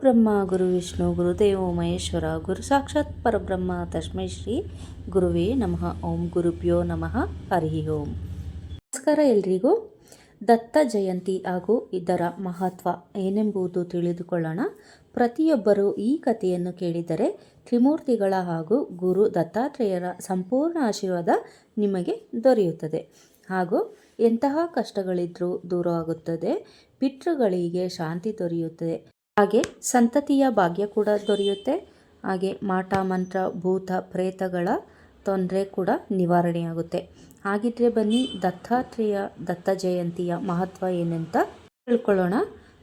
ಗುರುಬ್ರಹ್ಮ ಗುರು ವಿಷ್ಣು, ಗುರುದೇವೋ ಮಹೇಶ್ವರ, ಗುರು ಸಾಕ್ಷಾತ್ ಪರಬ್ರಹ್ಮ, ತಸ್ಮೈ ಶ್ರೀ ಗುರುವೇ ನಮಃ. ಓಂ ಗುರುಭ್ಯೋ ನಮಃ. ಹರಿ ಓಂ. ನಮಸ್ಕಾರ ಎಲ್ರಿಗೂ. ದತ್ತ ಜಯಂತಿ ಹಾಗೂ ಇದರ ಮಹತ್ವ ಏನೆಂಬುದು ತಿಳಿದುಕೊಳ್ಳೋಣ. ಪ್ರತಿಯೊಬ್ಬರೂ ಈ ಕಥೆಯನ್ನು ಕೇಳಿದರೆ ತ್ರಿಮೂರ್ತಿಗಳ ಹಾಗೂ ಗುರು ದತ್ತಾತ್ರೇಯರ ಸಂಪೂರ್ಣ ಆಶೀರ್ವಾದ ನಿಮಗೆ ದೊರೆಯುತ್ತದೆ. ಹಾಗೂ ಎಂತಹ ಕಷ್ಟಗಳಿದ್ದರೂ ದೂರವಾಗುತ್ತದೆ. ಪಿತೃಗಳಿಗೆ ಶಾಂತಿ ದೊರೆಯುತ್ತದೆ. ಹಾಗೆ ಸಂತತಿಯ ಭಾಗ್ಯ ಕೂಡ ದೊರೆಯುತ್ತೆ. ಹಾಗೆ ಮಾಟ, ಮಂತ್ರ, ಭೂತ, ಪ್ರೇತಗಳ ತೊಂದರೆ ಕೂಡ ನಿವಾರಣೆಯಾಗುತ್ತೆ. ಹಾಗಿದ್ರೆ ಬನ್ನಿ, ದತ್ತಾತ್ರೇಯ ದತ್ತ ಜಯಂತಿಯ ಮಹತ್ವ ಏನಂತ ತಿಳ್ಕೊಳ್ಳೋಣ.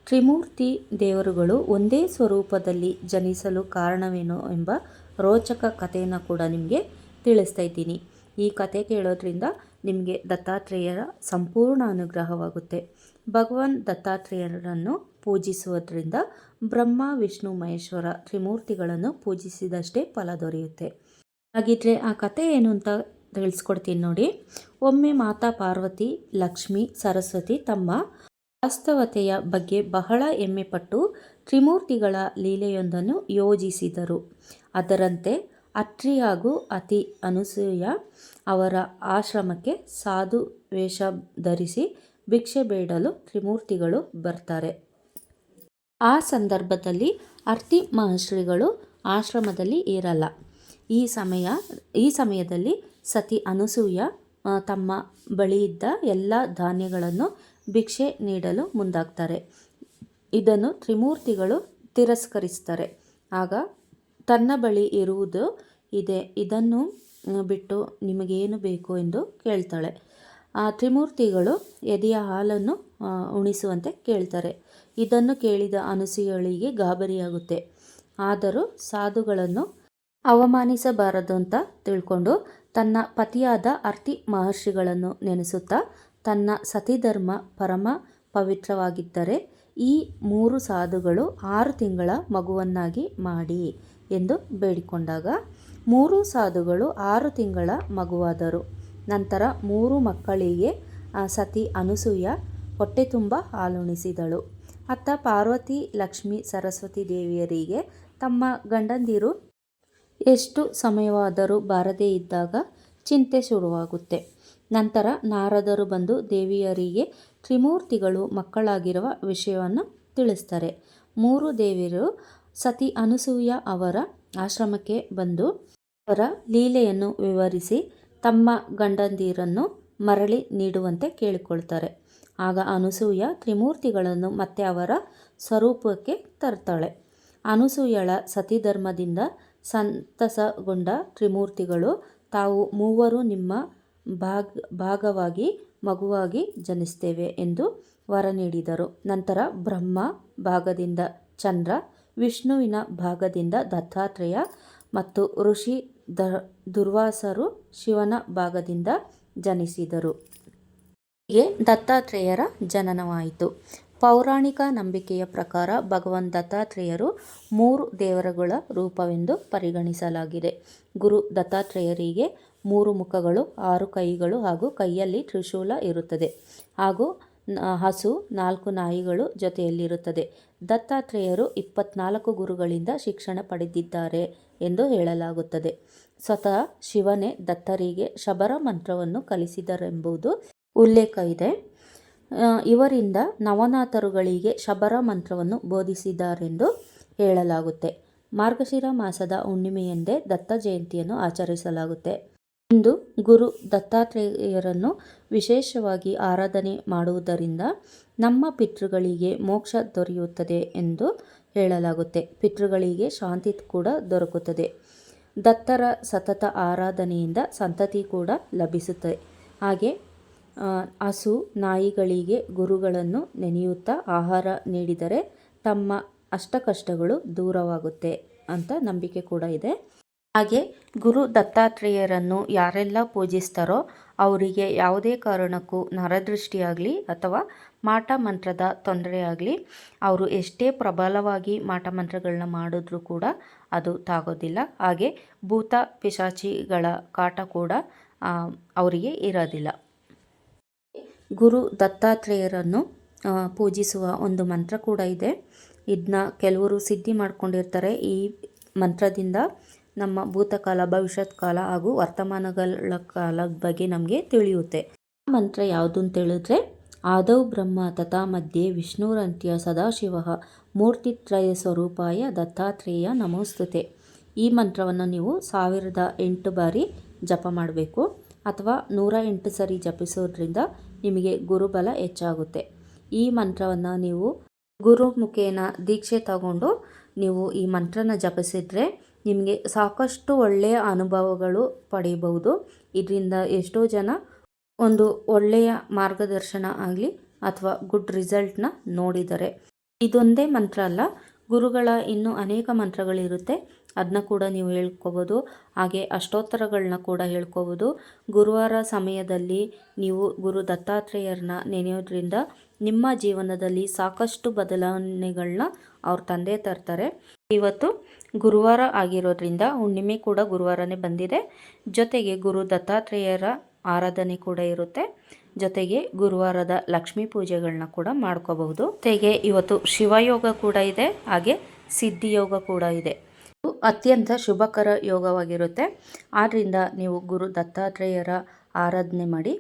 ತ್ರಿಮೂರ್ತಿ ದೇವರುಗಳು ಒಂದೇ ಸ್ವರೂಪದಲ್ಲಿ ಜನಿಸಲು ಕಾರಣವೇನು ಎಂಬ ರೋಚಕ ಕಥೆಯನ್ನು ಕೂಡ ನಿಮಗೆ ತಿಳಿಸ್ತಾ ಇದ್ದೀನಿ. ಈ ಕತೆ ಕೇಳೋದ್ರಿಂದ ನಿಮಗೆ ದತ್ತಾತ್ರೇಯರ ಸಂಪೂರ್ಣ ಅನುಗ್ರಹವಾಗುತ್ತೆ. ಭಗವಾನ್ ದತ್ತಾತ್ರೇಯರನ್ನು ಪೂಜಿಸುವುದರಿಂದ ಬ್ರಹ್ಮ, ವಿಷ್ಣು, ಮಹೇಶ್ವರ ತ್ರಿಮೂರ್ತಿಗಳನ್ನು ಪೂಜಿಸಿದಷ್ಟೇ ಫಲ ದೊರೆಯುತ್ತೆ. ಹಾಗಿದ್ರೆ ಆ ಕತೆ ಏನು ಅಂತ ತಿಳಿಸ್ಕೊಡ್ತೀನಿ ನೋಡಿ. ಒಮ್ಮೆ ಮಾತಾ ಪಾರ್ವತಿ, ಲಕ್ಷ್ಮಿ, ಸರಸ್ವತಿ ತಮ್ಮ ವಾಸ್ತವತೆಯ ಬಗ್ಗೆ ಬಹಳ ಹೆಮ್ಮೆಪಟ್ಟು ತ್ರಿಮೂರ್ತಿಗಳ ಲೀಲೆಯೊಂದನ್ನು ಯೋಜಿಸಿದರು. ಅದರಂತೆ ಅತ್ರಿ ಹಾಗೂ ಅತಿ ಅನುಸೂಯ ಅವರ ಆಶ್ರಮಕ್ಕೆ ಸಾಧು ವೇಷ ಧರಿಸಿ ಭಿಕ್ಷೆ ಬೇಡಲು ತ್ರಿಮೂರ್ತಿಗಳು ಬರ್ತಾರೆ. ಆ ಸಂದರ್ಭದಲ್ಲಿ ಅರ್ತಿ ಮಹರ್ಷಿಗಳು ಆಶ್ರಮದಲ್ಲಿ ಇರಲ್ಲ ಈ ಸಮಯ, ಈ ಸಮಯದಲ್ಲಿ ಸತಿ ಅನಸೂಯ ತಮ್ಮ ಬಳಿಯಿದ್ದ ಎಲ್ಲ ಧಾನ್ಯಗಳನ್ನು ಭಿಕ್ಷೆ ನೀಡಲು ಮುಂದಾಗ್ತಾರೆ. ಇದನ್ನು ತ್ರಿಮೂರ್ತಿಗಳು ತಿರಸ್ಕರಿಸ್ತಾರೆ. ಆಗ ತನ್ನ ಬಳಿ ಇರುವುದು ಇದೆ, ಇದನ್ನು ಬಿಟ್ಟು ನಿಮಗೇನು ಬೇಕು ಎಂದು ಕೇಳ್ತಾಳೆ. ಆ ತ್ರಿಮೂರ್ತಿಗಳು ಎದೆಯ ಹಾಲನ್ನು ಉಣಿಸುವಂತೆ ಕೇಳ್ತಾರೆ. ಇದನ್ನು ಕೇಳಿದ ಅನುಸೂಯಳಿಗೆ ಗಾಬರಿಯಾಗುತ್ತೆ. ಆದರೂ ಸಾಧುಗಳನ್ನು ಅವಮಾನಿಸಬಾರದು ಅಂತ ತಿಳ್ಕೊಂಡು ತನ್ನ ಪತಿಯಾದ ಅರ್ತಿ ಮಹರ್ಷಿಗಳನ್ನು ನೆನೆಸುತ್ತಾ ತನ್ನ ಸತಿಧರ್ಮ ಪರಮ ಪವಿತ್ರವಾಗಿದ್ದರೆ ಈ ಮೂರು ಸಾಧುಗಳು ಆರು ತಿಂಗಳ ಮಗುವನ್ನಾಗಿ ಮಾಡಿ ಎಂದು ಬೇಡಿಕೊಂಡಾಗ ಮೂರು ಸಾಧುಗಳು ಆರು ತಿಂಗಳ ಮಗುವಾದರು. ನಂತರ ಮೂರು ಮಕ್ಕಳಿಗೆ ಸತಿ ಅನಸೂಯ ಹೊಟ್ಟೆ ತುಂಬ ಹಾಲುಣಿಸಿದಳು. ಅತ್ತ ಪಾರ್ವತಿ, ಲಕ್ಷ್ಮಿ, ಸರಸ್ವತಿ ದೇವಿಯರಿಗೆ ತಮ್ಮ ಗಂಡಂದಿರು ಎಷ್ಟು ಸಮಯವಾದರೂ ಬಾರದೇ ಇದ್ದಾಗ ಚಿಂತೆ ಶುರುವಾಗುತ್ತೆ. ನಂತರ ನಾರದರು ಬಂದು ದೇವಿಯರಿಗೆ ತ್ರಿಮೂರ್ತಿಗಳು ಮಕ್ಕಳಾಗಿರುವ ವಿಷಯವನ್ನು ತಿಳಿಸ್ತಾರೆ. ಮೂರು ದೇವಿಯರು ಸತಿ ಅನಸೂಯ ಅವರ ಆಶ್ರಮಕ್ಕೆ ಬಂದು ಅವರ ಲೀಲೆಯನ್ನು ವಿವರಿಸಿ ತಮ್ಮ ಗಂಡಂದಿರನ್ನು ಮರಳಿ ನೀಡುವಂತೆ ಕೇಳಿಕೊಳ್ತಾರೆ. ಆಗ ಅನುಸೂಯ ತ್ರಿಮೂರ್ತಿಗಳನ್ನು ಮತ್ತೆ ಅವರ ಸ್ವರೂಪಕ್ಕೆ ತರ್ತಾಳೆ. ಅನುಸೂಯಳ ಸತಿಧರ್ಮದಿಂದ ಸಂತಸಗೊಂಡ ತ್ರಿಮೂರ್ತಿಗಳು ತಾವು ಮೂವರು ನಿಮ್ಮ ಭಾಗ, ಭಾಗವಾಗಿ, ಮಗುವಾಗಿ ಜನಿಸ್ತೇವೆ ಎಂದು ವರ ನೀಡಿದರು. ನಂತರ ಬ್ರಹ್ಮ ಭಾಗದಿಂದ ಚಂದ್ರ, ವಿಷ್ಣುವಿನ ಭಾಗದಿಂದ ದತ್ತಾತ್ರೇಯ ಮತ್ತು ಋಷಿ ದ, ದುರ್ವಾಸರು ಶಿವನ ಭಾಗದಿಂದ ಜನಿಸಿದರು. ಹೀಗೆ ದತ್ತಾತ್ರೇಯರ ಜನನವಾಯಿತು. ಪೌರಾಣಿಕ ನಂಬಿಕೆಯ ಪ್ರಕಾರ ಭಗವಾನ್ ದತ್ತಾತ್ರೇಯರು ಮೂರು ದೇವರುಗಳ ರೂಪವೆಂದು ಪರಿಗಣಿಸಲಾಗಿದೆ. ಗುರು ದತ್ತಾತ್ರೇಯರಿಗೆ ಮೂರು ಮುಖಗಳು, ಆರು ಕೈಗಳು ಹಾಗೂ ಕೈಯಲ್ಲಿ ತ್ರಿಶೂಲ ಇರುತ್ತದೆ. ಹಾಗೂ ಹಸು, ನಾಲ್ಕು ನಾಯಿಗಳು ಜೊತೆಯಲ್ಲಿರುತ್ತದೆ. ದತ್ತಾತ್ರೇಯರು ಇಪ್ಪತ್ನಾಲ್ಕು ಗುರುಗಳಿಂದ ಶಿಕ್ಷಣ ಪಡೆದಿದ್ದಾರೆ ಎಂದು ಹೇಳಲಾಗುತ್ತದೆ. ಸ್ವತಃ ಶಿವನೇ ದತ್ತರಿಗೆ ಶಬರ ಮಂತ್ರವನ್ನು ಕಲಿಸಿದರೆಂಬುದು ಉಲ್ಲೇಖ ಇದೆ ಇವರಿಂದ ನವನಾಥರುಗಳಿಗೆ ಶಬರ ಮಂತ್ರವನ್ನು ಬೋಧಿಸಿದ್ದಾರೆಂದು ಹೇಳಲಾಗುತ್ತೆ. ಮಾರ್ಗಶಿರ ಮಾಸದ ಹುಣ್ಣಿಮೆಯೆಂದೇ ದತ್ತ ಜಯಂತಿಯನ್ನು ಆಚರಿಸಲಾಗುತ್ತೆ. ಇಂದು ಗುರು ದತ್ತಾತ್ರೇಯರನ್ನು ವಿಶೇಷವಾಗಿ ಆರಾಧನೆ ಮಾಡುವುದರಿಂದ ನಮ್ಮ ಪಿತೃಗಳಿಗೆ ಮೋಕ್ಷ ದೊರೆಯುತ್ತದೆ ಎಂದು ಹೇಳಲಾಗುತ್ತೆ. ಪಿತೃಗಳಿಗೆ ಶಾಂತಿ ಕೂಡ ದೊರಕುತ್ತದೆ. ದತ್ತರ ಸತತ ಆರಾಧನೆಯಿಂದ ಸಂತತಿ ಕೂಡ ಲಭಿಸುತ್ತದೆ. ಹಾಗೆ ಹಸು ನಾಯಿಗಳಿಗೆ ಗುರುಗಳನ್ನು ನೆನೆಯುತ್ತಾ ಆಹಾರ ನೀಡಿದರೆ ತಮ್ಮ ಅಷ್ಟಕಷ್ಟಗಳು ದೂರವಾಗುತ್ತೆ ಅಂತ ನಂಬಿಕೆ ಕೂಡ ಇದೆ. ಹಾಗೆ ಗುರು ದತ್ತಾತ್ರೇಯರನ್ನು ಯಾರೆಲ್ಲ ಪೂಜಿಸ್ತಾರೋ ಅವರಿಗೆ ಯಾವುದೇ ಕಾರಣಕ್ಕೂ ನರದೃಷ್ಟಿಯಾಗಲಿ ಅಥವಾ ಮಾಟ ಮಂತ್ರದ ತೊಂದರೆ ಆಗಲಿ ಅವರು ಎಷ್ಟೇ ಪ್ರಬಲವಾಗಿ ಮಾಟ ಮಂತ್ರಗಳನ್ನ ಮಾಡಿದ್ರೂ ಕೂಡ ಅದು ತಾಗೋದಿಲ್ಲ. ಹಾಗೆ ಭೂತ, ಪಿಶಾಚಿಗಳ ಕಾಟ ಕೂಡ ಅವರಿಗೆ ಇರೋದಿಲ್ಲ. ಗುರು ದತ್ತಾತ್ರೇಯರನ್ನು ಪೂಜಿಸುವ ಒಂದು ಮಂತ್ರ ಕೂಡ ಇದೆ. ಇದನ್ನ ಕೆಲವರು ಸಿದ್ಧಿ ಮಾಡ್ಕೊಂಡಿರ್ತಾರೆ. ಈ ಮಂತ್ರದಿಂದ ನಮ್ಮ ಭೂತಕಾಲ, ಭವಿಷ್ಯತ್ ಕಾಲ ಹಾಗೂ ವರ್ತಮಾನಗಳ ಕಾಲದ ಬಗ್ಗೆ ನಮಗೆ ತಿಳಿಯುತ್ತೆ. ಆ ಮಂತ್ರ ಯಾವುದು ಅಂತ ಹೇಳಿದ್ರೆ, ಆದೌ ಬ್ರಹ್ಮ ತಥಾ ಮಧ್ಯೆ ವಿಷ್ಣುರಂತ್ಯ ಸದಾಶಿವ ಮೂರ್ತಿತ್ರಯ ಸ್ವರೂಪಾಯ ದತ್ತಾತ್ರೇಯ ನಮೋಸ್ತುತೆ. ಈ ಮಂತ್ರವನ್ನು ನೀವು ಸಾವಿರದ ಎಂಟು ಬಾರಿ ಜಪ ಮಾಡಬೇಕು. ಅಥವಾ ನೂರ ಎಂಟು ಸರಿ ಜಪಿಸೋದ್ರಿಂದ ನಿಮಗೆ ಗುರುಬಲ ಹೆಚ್ಚಾಗುತ್ತೆ. ಈ ಮಂತ್ರವನ್ನು ನೀವು ಗುರುಮುಖೇನ ದೀಕ್ಷೆ ತಗೊಂಡು ನೀವು ಈ ಮಂತ್ರನ ಜಪಿಸಿದರೆ ನಿಮಗೆ ಸಾಕಷ್ಟು ಒಳ್ಳೆಯ ಅನುಭವಗಳು ಪಡೆಯಬಹುದು ಇದರಿಂದ ಎಷ್ಟೋ ಜನ ಒಂದು ಒಳ್ಳೆಯ ಮಾರ್ಗದರ್ಶನ ಆಗಲಿ ಅಥವಾ ಗುಡ್ ರಿಸಲ್ಟ್ನ ನೋಡಿದರೆ. ಇದೊಂದೇ ಮಂತ್ರ ಅಲ್ಲ, ಗುರುಗಳ ಇನ್ನೂ ಅನೇಕ ಮಂತ್ರಗಳಿರುತ್ತೆ. ಅದನ್ನ ಕೂಡ ನೀವು ಹೇಳ್ಕೋಬೋದು. ಹಾಗೆ ಅಷ್ಟೋತ್ತರಗಳನ್ನ ಕೂಡ ಹೇಳ್ಕೋಬೋದು. ಗುರುವಾರ ಸಮಯದಲ್ಲಿ ನೀವು ಗುರು ದತ್ತಾತ್ರೇಯರನ್ನ ನೆನೆಯೋದ್ರಿಂದ ನಿಮ್ಮ ಜೀವನದಲ್ಲಿ ಸಾಕಷ್ಟು ಬದಲಾವಣೆಗಳನ್ನ ಅವ್ರ ತಂದೆ ತರ್ತಾರೆ. ಇವತ್ತು ಗುರುವಾರ ಆಗಿರೋದ್ರಿಂದ ಹುಣ್ಣಿಮೆ ಕೂಡ ಗುರುವಾರನೇ ಬಂದಿದೆ. ಜೊತೆಗೆ ಗುರು ದತ್ತಾತ್ರೇಯರ ಆರಾಧನೆ ಕೂಡ ಇರುತ್ತೆ. ಜೊತೆಗೆ ಗುರುವಾರದ ಲಕ್ಷ್ಮೀ ಪೂಜೆಗಳನ್ನ ಕೂಡ ಮಾಡ್ಕೋಬಹುದು. ಜೊತೆಗೆ ಇವತ್ತು ಶಿವಯೋಗ ಕೂಡ ಇದೆ. ಹಾಗೆ ಸಿದ್ಧಿಯೋಗ ಕೂಡ ಇದೆ. ಅತ್ಯಂತ ಶುಭಕರ ಯೋಗವಾಗಿರುತ್ತೆ. ಆದ್ದರಿಂದ ನೀವು ಗುರು ದತ್ತಾತ್ರೇಯರ ಆರಾಧನೆ ಮಾಡಿ,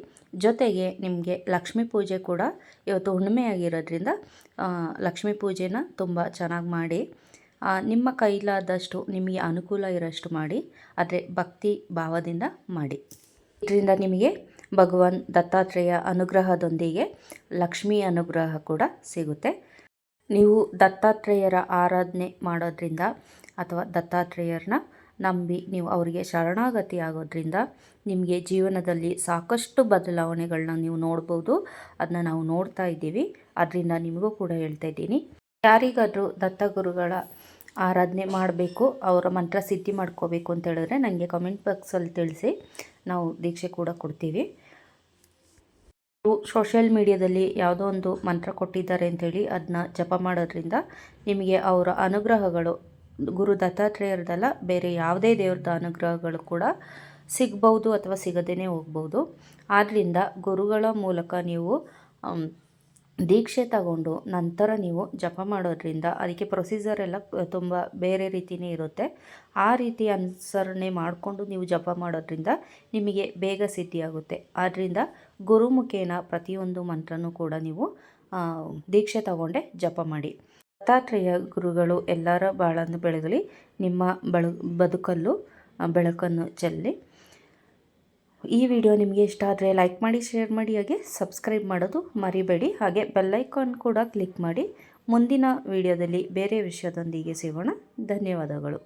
ಜೊತೆಗೆ ನಿಮಗೆ ಲಕ್ಷ್ಮೀ ಪೂಜೆ ಕೂಡ ಇವತ್ತು ಹುಣ್ಣಿಮೆಯಾಗಿರೋದ್ರಿಂದ ಲಕ್ಷ್ಮೀ ಪೂಜೆನ ತುಂಬ ಚೆನ್ನಾಗಿ ಮಾಡಿ ನಿಮ್ಮ ಕೈಲಾದಷ್ಟು, ನಿಮಗೆ ಅನುಕೂಲ ಇರೋಷ್ಟು ಮಾಡಿ, ಆದರೆ ಭಕ್ತಿ ಭಾವದಿಂದ ಮಾಡಿ. ಇದರಿಂದ ನಿಮಗೆ ಭಗವಾನ್ ದತ್ತಾತ್ರೇಯ ಅನುಗ್ರಹದೊಂದಿಗೆ ಲಕ್ಷ್ಮೀ ಅನುಗ್ರಹ ಕೂಡ ಸಿಗುತ್ತೆ. ನೀವು ದತ್ತಾತ್ರೇಯರ ಆರಾಧನೆ ಮಾಡೋದ್ರಿಂದ ಅಥವಾ ದತ್ತಾತ್ರೇಯರನ್ನ ನಂಬಿ ನೀವು ಅವರಿಗೆ ಶರಣಾಗತಿ ಆಗೋದ್ರಿಂದ ನಿಮಗೆ ಜೀವನದಲ್ಲಿ ಸಾಕಷ್ಟು ಬದಲಾವಣೆಗಳನ್ನ ನೀವು ನೋಡ್ಬೋದು. ಅದನ್ನ ನಾವು ನೋಡ್ತಾ ಇದ್ದೀವಿ. ಅದರಿಂದ ನಿಮಗೂ ಕೂಡ ಹೇಳ್ತಾ ಇದ್ದೀನಿ. ಯಾರಿಗಾದರೂ ದತ್ತಗುರುಗಳ ಆರಾಧನೆ ಮಾಡಬೇಕು, ಅವರ ಮಂತ್ರ ಸಿದ್ಧಿ ಮಾಡ್ಕೋಬೇಕು ಅಂತ ಹೇಳಿದ್ರೆ ನನಗೆ ಕಮೆಂಟ್ ಬಾಕ್ಸಲ್ಲಿ ತಿಳಿಸಿ, ನಾವು ದೀಕ್ಷೆ ಕೂಡ ಕೊಡ್ತೀವಿ. ಸೋಷಿಯಲ್ ಮೀಡಿಯಾದಲ್ಲಿ ಯಾವುದೋ ಒಂದು ಮಂತ್ರ ಕೊಟ್ಟಿದ್ದಾರೆ ಅಂಥೇಳಿ ಅದನ್ನ ಜಪ ಮಾಡೋದ್ರಿಂದ ನಿಮಗೆ ಅವರ ಅನುಗ್ರಹಗಳು ಗುರು ದತ್ತಾತ್ರೇಯರದಲ್ಲ, ಬೇರೆ ಯಾವುದೇ ದೇವ್ರದ ಅನುಗ್ರಹಗಳು ಕೂಡ ಸಿಗ್ಬೋದು ಅಥವಾ ಸಿಗದೇ ಹೋಗ್ಬೋದು. ಆದ್ದರಿಂದ ಗುರುಗಳ ಮೂಲಕ ನೀವು ದೀಕ್ಷೆ ತಗೊಂಡು ನಂತರ ನೀವು ಜಪ ಮಾಡೋದ್ರಿಂದ ಅದಕ್ಕೆ ಪ್ರೊಸೀಜರ್ ಎಲ್ಲ ತುಂಬ ಬೇರೆ ರೀತಿಯೇ ಇರುತ್ತೆ. ಆ ರೀತಿ ಅನುಸರಣೆ ಮಾಡಿಕೊಂಡು ನೀವು ಜಪ ಮಾಡೋದ್ರಿಂದ ನಿಮಗೆ ಬೇಗ ಸಿದ್ಧಿಯಾಗುತ್ತೆ. ಆದ್ದರಿಂದ ಗುರುಮುಖೇನ ಪ್ರತಿಯೊಂದು ಮಂತ್ರನೂ ಕೂಡ ನೀವು ದೀಕ್ಷೆ ತಗೊಂಡೆ ಜಪ ಮಾಡಿ. ದತ್ತಾತ್ರೇಯ ಗುರುಗಳು ಎಲ್ಲರ ಬಾಳನ್ನು ಬೆಳಗಲಿ, ನಿಮ್ಮ ಬಳು, ಬದುಕಲ್ಲೂ ಬೆಳಕನ್ನು ಚೆಲ್ಲಿ. ಈ ವಿಡಿಯೋ ನಿಮಗೆ ಇಷ್ಟ ಆದರೆ ಲೈಕ್ ಮಾಡಿ, ಶೇರ್ ಮಾಡಿ, ಹಾಗೆ ಸಬ್ಸ್ಕ್ರೈಬ್ ಮಾಡೋದು ಮರಿಬೇಡಿ. ಹಾಗೆ ಬೆಲ್ಲೈಕಾನ್ ಕೂಡ ಕ್ಲಿಕ್ ಮಾಡಿ. ಮುಂದಿನ ವಿಡಿಯೋದಲ್ಲಿ ಬೇರೆ ವಿಷಯದೊಂದಿಗೆ ಸಿಗೋಣ. ಧನ್ಯವಾದಗಳು.